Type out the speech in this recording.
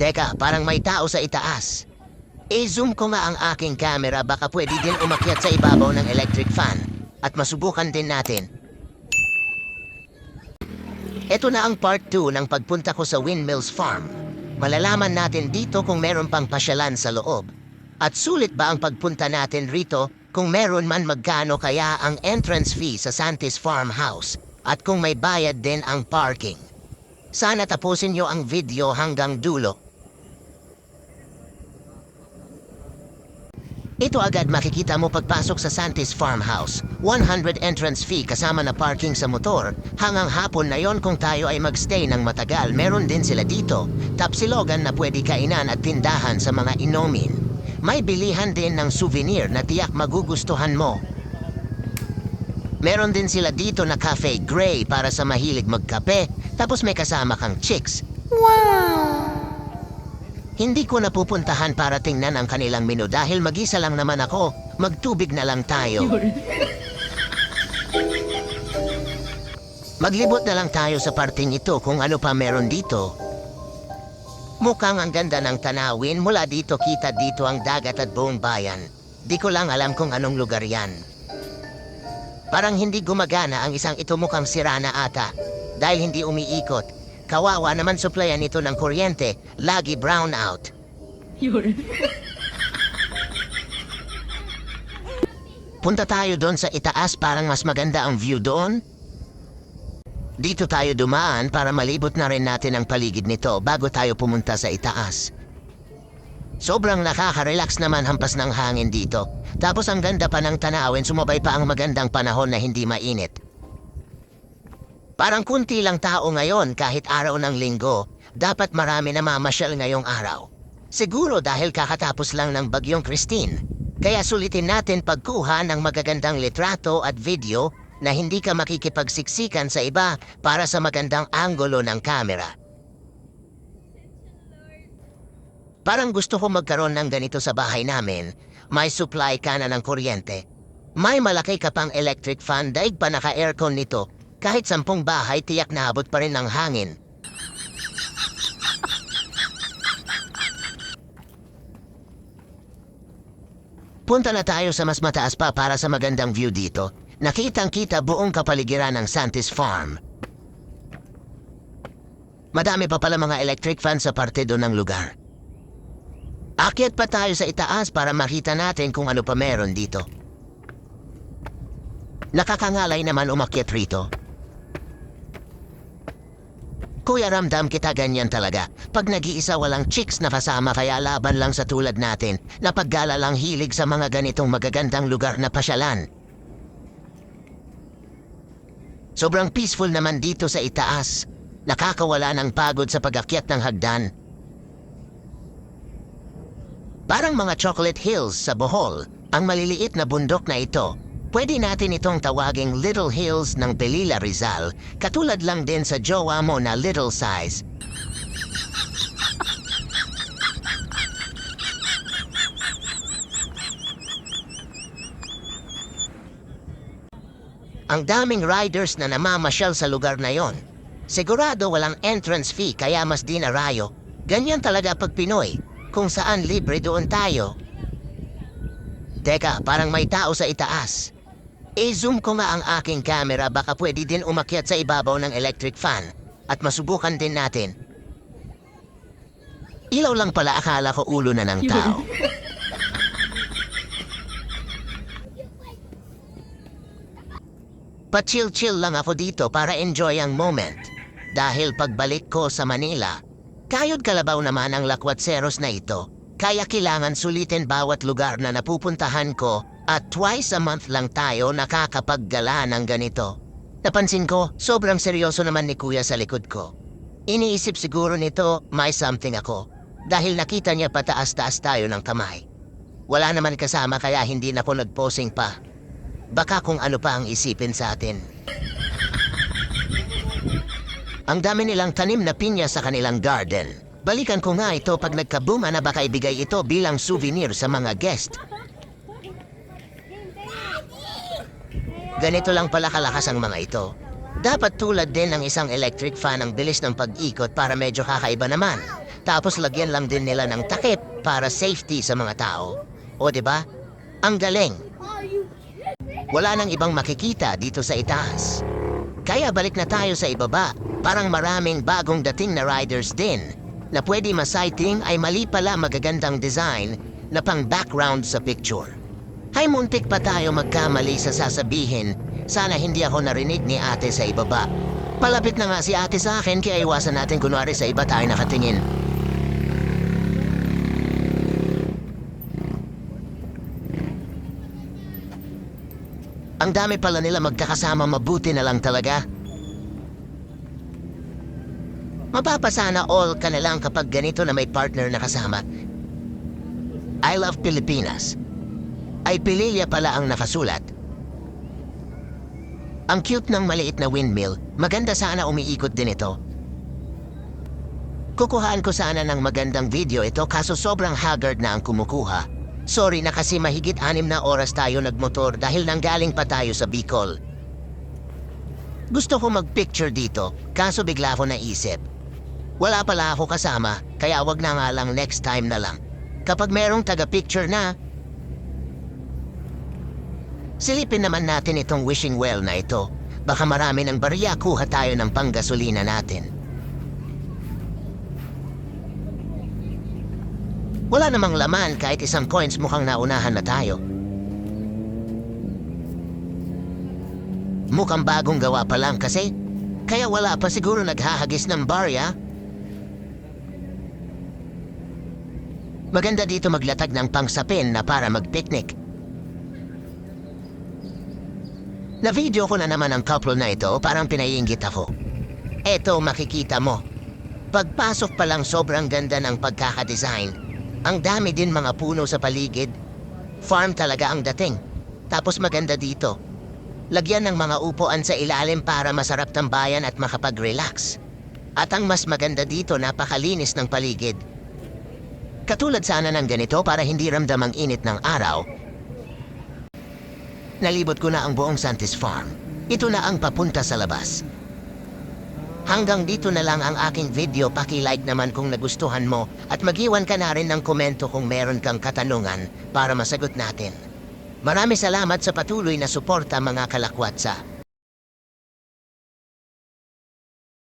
Teka, parang may tao sa itaas. I-zoom ko nga ang aking camera baka pwede din umakyat sa ibabaw ng electric fan. At masubukan din natin. Ito na ang part 2 ng pagpunta ko sa Windmills Farm. Malalaman natin dito kung meron pang pasyalan sa loob. At sulit ba ang pagpunta natin rito kung meron man magkano kaya ang entrance fee sa Santis Farmhouse at kung may bayad din ang parking. Sana tapusin nyo ang video hanggang dulo. Ito agad makikita mo pagpasok sa Santis Farmhouse. 100 entrance fee kasama na parking sa motor. Hanggang hapon na yon kung tayo ay magstay ng matagal, meron din sila dito. Tapsilogan na pwede kainan at tindahan sa mga inomin. May bilihan din ng souvenir na tiyak magugustuhan mo. Meron din sila dito na Cafe Gray para sa mahilig magkape, tapos may kasama kang chicks. Hindi ko napupuntahan para tingnan ang kanilang menu dahil mag-isa lang naman ako. Magtubig na lang tayo. Maglibot na lang tayo sa parting ito kung ano pa meron dito. Mukhang ang ganda ng tanawin mula dito kita dito ang dagat at buong bayan. Di ko lang alam kung anong lugar yan. Parang hindi gumagana ang isang ito mukhang sira na ata dahil hindi umiikot. Kawawa naman supplyan ito ng kuryente, lagi brown out. Yun. Punta tayo doon sa itaas parang mas maganda ang view doon. Dito tayo dumaan para malibot na rin natin ang paligid nito bago tayo pumunta sa itaas. Sobrang nakaka-relax naman hampas ng hangin dito. Tapos ang ganda pa ng tanawin sumabay pa ang magandang panahon na hindi mainit. Parang kunti lang tao ngayon kahit araw ng linggo. Dapat marami na mamasyal ngayong araw. Siguro dahil kakatapos lang ng bagyong Christine. Kaya sulitin natin pagkuha ng magagandang litrato at video na hindi ka makikipagsiksikan sa iba para sa magandang anggulo ng kamera. Parang gusto ko magkaroon ng ganito sa bahay namin. May supply ka na ng kuryente. May malaki ka pang electric fan daig pa naka-aircon nito. Kahit sampung bahay tiyak na abot pa rin ng hangin. Punta na tayo sa mas mataas pa para sa magandang view dito. Nakitang-kita buong kapaligiran ng Santis Farm. Madami pa pala mga electric fan sa parte doon ng lugar. Akyat pa tayo sa itaas para makita natin kung ano pa meron dito. Nakakangalay naman umakyat rito. Kuya ramdam kita ganyan talaga. Pag nag-iisa walang chicks na kasama kaya laban lang sa tulad natin na paggala lang hilig sa mga ganitong magagandang lugar na pasyalan. Sobrang peaceful naman dito sa itaas. Nakakawala ng pagod sa pagakyat ng hagdan. Parang mga chocolate hills sa Bohol, ang maliliit na bundok na ito. Pwede natin itong tawaging Little Hills ng Belila Rizal, katulad lang din sa jowa mo na Little Size. Ang daming riders na namamasyal sa lugar na yon. Sigurado walang entrance fee kaya mas dinarayo. Ganyan talaga pag Pinoy. Kung saan libre doon tayo. Teka, parang may tao sa itaas. I-zoom ko nga ang aking camera baka pwede din umakyat sa ibabaw ng electric fan at masubukan din natin. Ilaw lang pala akala ko ulo na ng tao. Pa-chill-chill lang ako dito para enjoy ang moment. Dahil pagbalik ko sa Manila, kayod kalabaw naman ang lakwatseros na ito. Kaya kailangan sulitin bawat lugar na napupuntahan ko at twice a month lang tayo nakakapaggala ng ganito. Napansin ko, sobrang seryoso naman ni kuya sa likod ko. Iniisip siguro nito, may something ako. Dahil nakita niya pataas-taas tayo ng kamay. Wala naman kasama kaya hindi na ako nagposing pa. Baka kung ano pa ang isipin sa atin. Ang dami nilang tanim na pinya sa kanilang garden. Balikan ko nga ito pag nagkabuma na baka ibigay ito bilang souvenir sa mga guest. Ganito lang pala kalakas ang mga ito. Dapat tulad din ng isang electric fan ang bilis ng pag-ikot para medyo kakaiba naman. Tapos lagyan lang din nila ng takip para safety sa mga tao. O ba? Ang galing. Wala nang ibang makikita dito sa itaas. Kaya balik na tayo sa ibaba. Parang maraming bagong dating na riders din. Na pwede ma-sighting ay mali pala magagandang design na pang background sa picture. Hay muntik pa tayo magkamali sa sasabihin. Sana hindi ako narinig ni ate sa ibaba. Palapit na nga si ate sa akin kaya iwasan natin kunwari sa iba tayo nakatingin. Ang dami pala nila magkakasama mabuti na lang talaga. Mapapasana all ka na lang kapag ganito na may partner na kasama. I love Pilipinas. Ay pililya pala ang nakasulat. Ang cute ng maliit na windmill, maganda sana umiikot din ito. Kukuhaan ko sana ng magandang video ito kaso sobrang haggard na ang kumukuha. Sorry na kasi mahigit anim na oras tayo nagmotor dahil nanggaling pa tayo sa Bicol. Gusto ko mag-picture dito, kaso bigla ko naisip. Wala pala ako kasama, kaya wag na nga lang next time na lang. Kapag merong taga-picture na, silipin naman natin itong wishing well na ito. Baka marami ng barya kuha tayo ng panggasolina natin. Wala namang laman kahit isang coins mukhang naunahan na tayo. Mukhang bagong gawa pa lang kasi. Kaya wala pa siguro naghahagis ng barya. Maganda dito maglatag ng pangsapin na para mag-picnic. Na-video ko na naman ang couple na ito parang pinaiingit ako. Eto makikita mo. Pagpasok pa lang sobrang ganda ng pagkakadesign. Ang dami din mga puno sa paligid. Farm talaga ang dating. Tapos maganda dito. Lagyan ng mga upuan sa ilalim para masarap tambayan at makapag-relax. At ang mas maganda dito, napakalinis ng paligid. Katulad sana ng ganito para hindi ramdam ang init ng araw. Nalibot ko na ang buong Santis Farm. Ito na ang papunta sa labas. Hanggang dito na lang ang aking video. Paki-like naman kung nagustuhan mo at magiwan ka na rin ng komento kung meron kang katanungan para masagot natin. Marami salamat sa patuloy na suporta mga kalakwatsa.